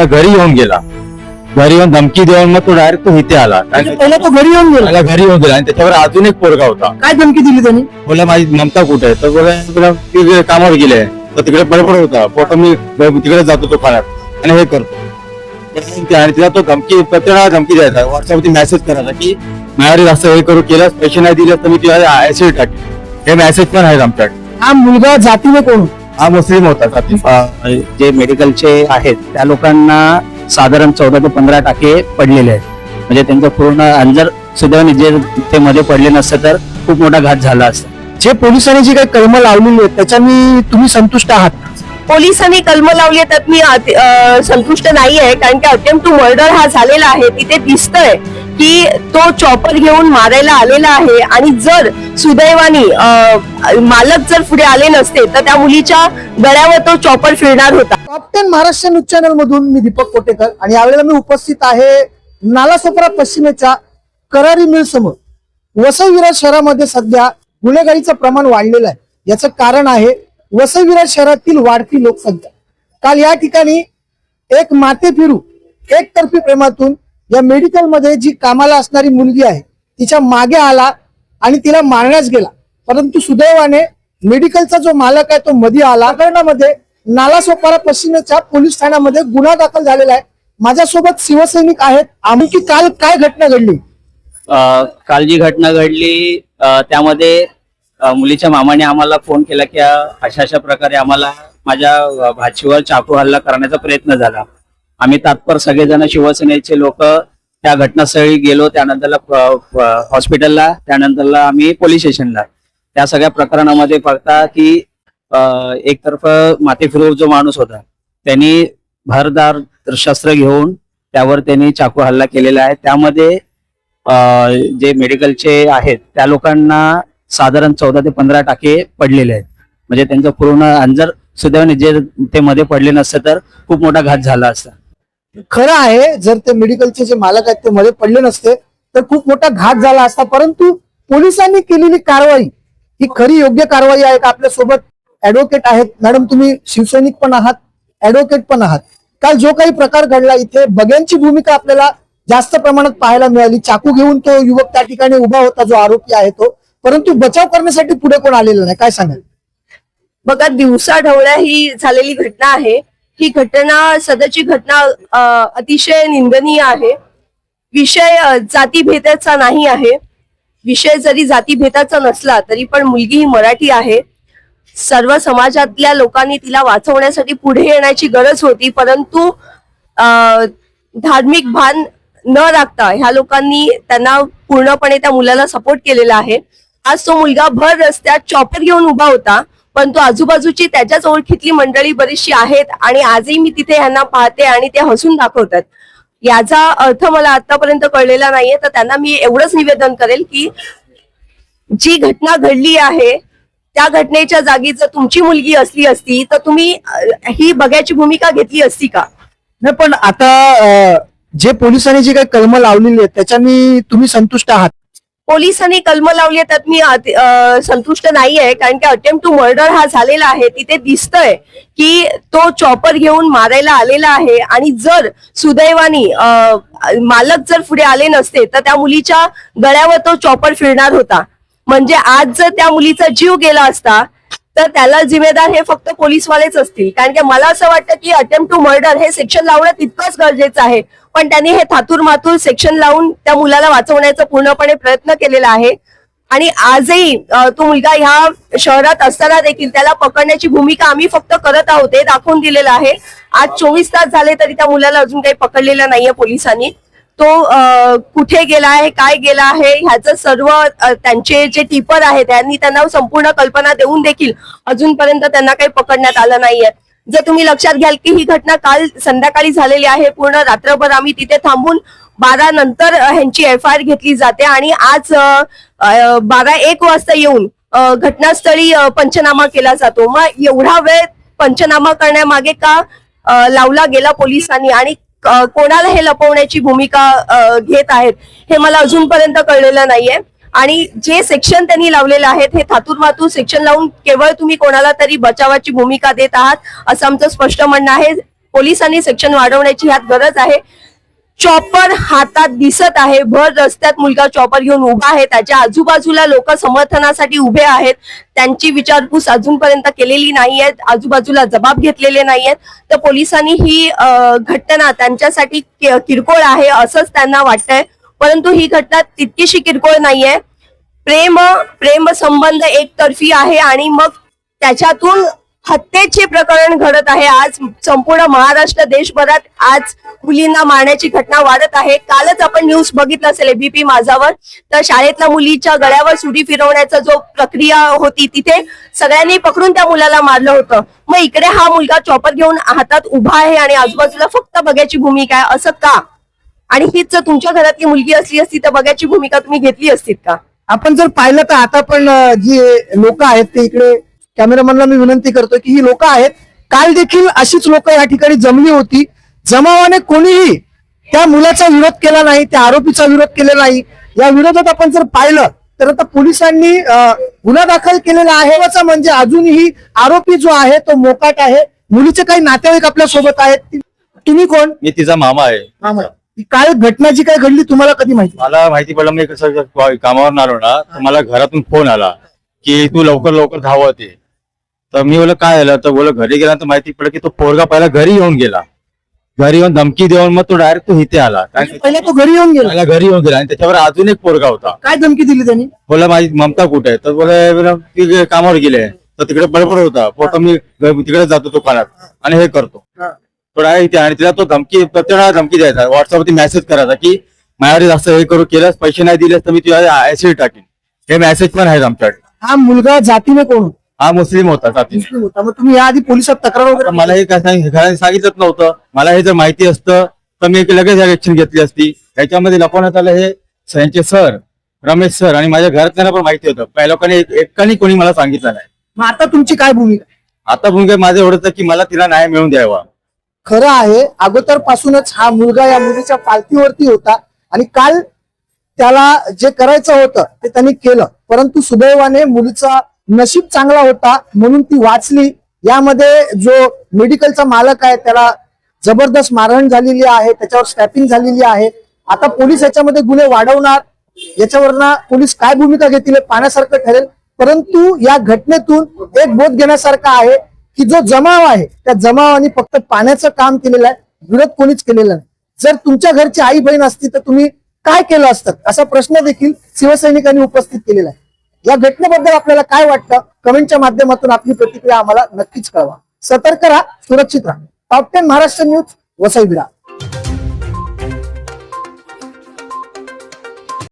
तर घरी येऊन गेला? घरी येऊन धमकी देऊन मग तो डायरेक्ट तो इथे आला. म्हणजे पहिला तो घरी येऊन गेला? घरी येऊन गेला आणि त्याच्यावर अजून एक पोरगा होता. काय धमकी दिली त्यांनी? बोला माझी ममता कुठे आहे? तर बोला बोला, ती कामावर गेले तर तिकडे बडबड होता. फोटो मी तिकडे जातो तो खाण्यात. आणि हे करतो. ते- आणि तिला तो धमकी प्रत्येक धमकी द्यायचा. व्हॉट्सअपवरती मेसेज करायचा की माझ्यावर असं हे करू केलं पैसे नाही दिले तर मी तुला ऍसिड टाकेन. हे मेसेज पण आहेत आमच्याकडे. हा मुलगा जातीने कोण? होता? हा मुस्लिम होता. जे मेडिकलचे आहेत त्या लोकांना साधारण चौदा ते पंधरा टाके पडलेले आहेत. म्हणजे त्यांचं पूर्ण आणि जर सुदैवाने जे ते मध्ये पडले नसतं तर खूप मोठा घात झाला असता. जे पोलिसांनी जी काही कलम लावलेली आहेत त्याच्यानी तुम्ही संतुष्ट आहात? पोलिसांनी कलम लावली तर मी अति- अ, संतुष्ट नाही आहे कारण की अटेम्प्ट टू मर्डर हा झालेला आहे तिथे दिसतंय. की तो चॉपर घेऊन मारायला आलेला आहे आणि जर सुदैवानी मालक जर पुढे आले नसते तर त्या मुलीच्या गळ्यावर तो चॉपर फिरणार होता. Top ten Maharashtra news channel मधून मी दीपक कोटेकर आणि यावेळेला मी उपस्थित आहे नालासोपरा पश्चिमेच्या करारी मिल समोर. वसईविराज शहरामध्ये सध्या गुन्हेगारीचं प्रमाण वाढलेलं आहे. याचं कारण आहे वसईविराज शहरातील वाढती लोकसंख्या. काल या ठिकाणी एक माते फिरू एकतर्फी प्रेमातून या मेडिकलमध्ये जी कामाला असणारी मुलगी आहे तिच्यामागे आला आणि तिला मारण्यास गेला. परंतु सुदैवाने मेडिकलचा जो मालक आहे तो मध्ये आला. प्रकरणामध्ये नालासोपारा पश्चिमेच्या पोलीस ठाण्यामध्ये गुन्हा दाखल झालेला आहे. माझ्यासोबत शिवसैनिक आहेत. आम्ही की काल काय घटना घडली? काल जी घटना घडली त्यामध्ये मुलीच्या मामाने आम्हाला फोन केला की अशा अशा प्रकारे आम्हाला माझ्या भाचीवर चाकू हल्ला करण्याचा प्रयत्न झाला. आम्ही तात्पर सगळेजण शिवसेनेचे लोक त्या घटनास्थळी गेलो त्यानंतरला हॉस्पिटलला त्यानंतरला आम्ही पोलीस स्टेशनला. त्या सगळ्या प्रकरणामध्ये बघता की एकतर्फ माते जो माणूस होता त्यांनी भरदार शस्त्र घेऊन त्यावर त्यांनी चाकू हल्ला केलेला आहे. त्यामध्ये जे मेडिकलचे आहेत त्या लोकांना साधारण चौदा ते पंधरा टाके पडलेले आहेत. म्हणजे त्यांचं पूर्ण अंजर सुदैवाने म्हणजे जे ते मध्ये पडले नसते तर खूप मोठा घात झाला असता. खरं आहे जर ते मेडिकलचे जे मालक आहेत ते मध्ये पडले नसते तर खूप मोठा घात झाला असता. परंतु पोलिसांनी केलेली कारवाई ही खरी योग्य कारवाई आहे का? आपल्यासोबत ऍडव्होकेट आहेत. मॅडम तुम्ही शिवसैनिक पण आहात ऍडव्होकेट पण आहात. काल जो काही प्रकार घडला इथे बग्यांची भूमिका आपल्याला जास्त प्रमाणात पाहायला मिळाली. चाकू घेऊन तो युवक त्या ठिकाणी उभा होता जो आरोपी आहे तो. परंतु बचाव करण्यासाठी पुढे कोण आलेला नाही काय सांगाल? बघा दिवसा ढवळ्या ही झालेली घटना आहे. ही घटना सदरची घटना अतिशय निंदनीय आहे. विषय जातीभेदाचा नाही आहे. विषय जरी जातीभेदाचा नसला तरी पण मुलगी ही मराठी आहे. सर्व समाजातल्या लोकांनी तिला वाचवण्यासाठी पुढे येण्याची गरज होती परंतु धार्मिक भान न राखता ह्या लोकांनी त्यांना पूर्णपणे त्या मुलाला सपोर्ट केलेला आहे. आज तो मुलगा भर रस्त्यात चॉपर घेऊन उभा होता. पण तो आजूबाजूची त्याच्याच ओळखीतली मंडळी बरीचशी आहेत आणि आजही मी तिथे ह्यांना पाहते आणि ते हसून दाखवतात. याचा अर्थ मला आतापर्यंत कळलेला नाहीये तर त्यांना मी एवढंच निवेदन करेल की जी घटना घडली आहे त्या घटनेच्या जागी जर तुमची मुलगी असली असती तर तुम्ही ही बघ्याची भूमिका घेतली असती का? नाही पण आता जे पोलिसांनी जी काही कलम लावलेली आहेत त्याच्यानी तुम्ही संतुष्ट आहात. पोलिसांनी कलम लावली तर मी संतुष्ट नाही आहे कारण की अटेम्प्ट टू मर्डर हा झालेला आहे. तिथे दिसतंय की तो चॉपर घेऊन मारायला आलेला आहे आणि जर सुदैवानी मालक जर पुढे आले नसते तर त्या मुलीच्या गळ्यावर तो चॉपर फिरणार होता. म्हणजे आज जर त्या मुलीचा जीव गेला असता तर त्याला जिम्मेदार हे फक्त पोलीसवालेच असतील. कारण की मला असं वाटतं की अटेम्प्ट टू मर्डर हे सेक्शन लावणं तितकंच गरजेचं आहे. पण त्यांनी हे थातूर मातूर सेक्शन लावून त्या मुलाला वाचवण्याचा पूर्णपणे प्रयत्न केलेला आहे. आणि आजही तो मुलगा ह्या शहरात असताना देखील त्याला पकडण्याची भूमिका आम्ही फक्त करत आहोत हे दाखवून दिलेलं आहे. आज चोवीस तास झाले तरी त्या मुलाला अजून काही पकडलेलं नाहीये पोलिसांनी. तो कुठे गेला आहे काय गेला आहे ह्याचं सर्व त्यांचे जे टिपर आहेत त्यांनी त्यांना संपूर्ण कल्पना देऊन देखील अजूनपर्यंत त्यांना काही पकडण्यात आलं नाहीये. जर तुम्ही लक्षात घ्याल की ही घटना काल संध्याकाळी झालेली आहे पूर्ण रात्रभर आम्ही तिथे थांबून बारा नंतर ह्यांची एफ आय आर घेतली जाते आणि आज बारा एक वाजता येऊन घटनास्थळी पंचनामा केला जातो. मग एवढा वेळ पंचनामा करण्यामागे का लावला गेला पोलिसांनी आणि कोणाला हे लपवण्याची भूमिका घेत आहेत हे मला अजूनपर्यंत कळलेलं नाहीये. आणि जे सेक्शन त्यांनी लावलेलं आहेत हे थातूर मातूर सेक्शन लावून केवळ तुम्ही कोणाला तरी बचावाची भूमिका देत आहात असं आमचं स्पष्ट म्हणणं आहे. पोलिसांनी सेक्शन वाढवण्याची ह्यात गरज आहे. चॉपर हातात दिसत आहे. भर रस्त्यात मुलगा चॉपर घेऊन उभा आहे. त्याच्या आजूबाजूला लोक समर्थनासाठी उभे आहेत. त्यांची विचारपूस अजूनपर्यंत केलेली नाही आहेत आजूबाजूला जबाब घेतलेले नाही आहेत. तर पोलिसांनी ही घटना त्यांच्यासाठी कि- किरकोळ आहे असंच त्यांना वाटतंय. परंतु ही घटना तितकीशी किरकोळ नाहीये प्रेम प्रेम संबंध एकतर्फी आहे आणि मग त्याच्यातून हत्येचे प्रकरण घडत आहे. आज संपूर्ण महाराष्ट्र देशभरात आज मुलींना मारण्याची घटना वाढत आहे. कालच आपण न्यूज बघितलं असेल एबीपी माझावर. तर शाळेतल्या मुलीच्या गळ्यावर सुरी फिरवण्याचा जो प्रक्रिया होती तिथे सगळ्यांनी पकडून त्या मुलाला मारलं होतं. मग इकडे हा मुलगा चॉपर घेऊन हातात उभा आहे आणि आजूबाजूला फक्त बघायची भूमिका आहे. असं का? आणि हीच जर तुमच्या घरातली मुलगी असली असती तर बघायची भूमिका तुम्ही घेतली असतीत का? आपण जर पाहिलं तर आता पण जी लोक आहेत ते इकडे कॅमेरामॅनला मी विनंती करतो की ही लोक आहेत. काल देखील अशीच लोक या ठिकाणी जमली होती. जमावाने कोणीही त्या मुलाचा विरोध केला नाही त्या आरोपीचा विरोध केलेला नाही. या विरोधात आपण जर पाहिलं तर आता पोलिसांनी गुन्हा दाखल केलेला आहे. वाचा म्हणजे अजूनही आरोपी जो आहे तो मोकाट आहे. मुलीचे काही नातेवाईक आपल्यासोबत आहेत. तुम्ही कोण? मी तिचा मामा आहे. मामा. काय घटना जी काय घडली तुम्हाला कधी माहिती? मला माहिती पडलं मी कसं कामावर आलो ना तर मला घरातून फोन आला की तू लवकर लवकर धावत ये. तर मी बोला काय झालं? तर बोला घरी गेल्यानंतर माहिती पडलं की तो पोरगा पहिला घरी येऊन गेला. घरी येऊन धमकी देऊन मग तो डायरेक्ट तो इथे आला. कारण पहिले तो घरी येऊन गेला. घरी येऊन गेला आणि त्याच्यावर अजून एक पोरगा होता. काय धमकी दिली त्यांनी? बोला माझी ममता कुठे? आहे तर बोला ती कामावर गेले तर तिकडे बडबड होता. पोट मी तिकडे जातो दुकानात आणि हे करतो. थोडा इथे आणि तिला तो धमकी प्रत्येक धमकी द्यायचा. व्हॉट्सअपवरती मेसेज करायचा की माझ्यावर जास्त हे करू केलंस पैसे नाही दिलेस तर मी तुझ्या ऍसिड टाकीन. हे मेसेज पण आहेत आमच्याकडे. हा मुलगा जातीने कोण? हा मुस्लिम होता जातीने मुस्लिम होता. मग तुम्ही याआधी पोलिसात तक्रार वगैरे मला हे काय सांग- घराने सांगितलंच नव्हतं. मला हे जर माहिती असतं तर मी लगेच ऍक्शन घेतली असती. त्याच्यामध्ये लपवण्यात आलं हे यांचे सर रमेश सर आणि माझ्या घरातल्यांना पण माहिती होतं. पहिल्या लोकांनी एक- एकानी कोणी मला सांगितलं नाही. मग आता तुमची काय भूमिका आता भूमिका माझं एवढंच आहे की मला तिला न्याय मिळवून द्यावा. खरं आहे अगोदर पासूनच हा मुलगा या मुलीच्या पालखीवरती होता आणि काल त्याला जे करायचं होतं ते त्यांनी केलं. परंतु सुदैवाने मुलीचा नशीब चांगला होता म्हणून ती वाचली. यामध्ये जो मेडिकलचा मालक आहे त्याला जबरदस्त मारहाण झालेली आहे त्याच्यावर स्टॅपिंग झालेली आहे. आता पोलीस याच्यामध्ये गुन्हे वाढवणार. याच्यावरनं पोलीस काय भूमिका घेतील पाण्यासारखं पाहण्यासारखं ठरेल. परंतु या घटनेतून एक बोध घेण्यासारखा आहे की जो जमाव आहे त्या जमावाने फक्त पाण्याचं काम केलेलं आहे. विरोध कोणीच केलेला नाही. जर तुमच्या घरची आई बहीण असती तर तुम्ही काय केलं असतं? असा प्रश्न देखील शिवसैनिकांनी उपस्थित केलेला आहे. या घटनेबद्दल आपल्याला काय वाटतं? कमेंटच्या माध्यमातून आपली प्रतिक्रिया आम्हाला नक्कीच कळवा. सतर्क राहा सुरक्षित राहा. Top ten Maharashtra news Vasai Virar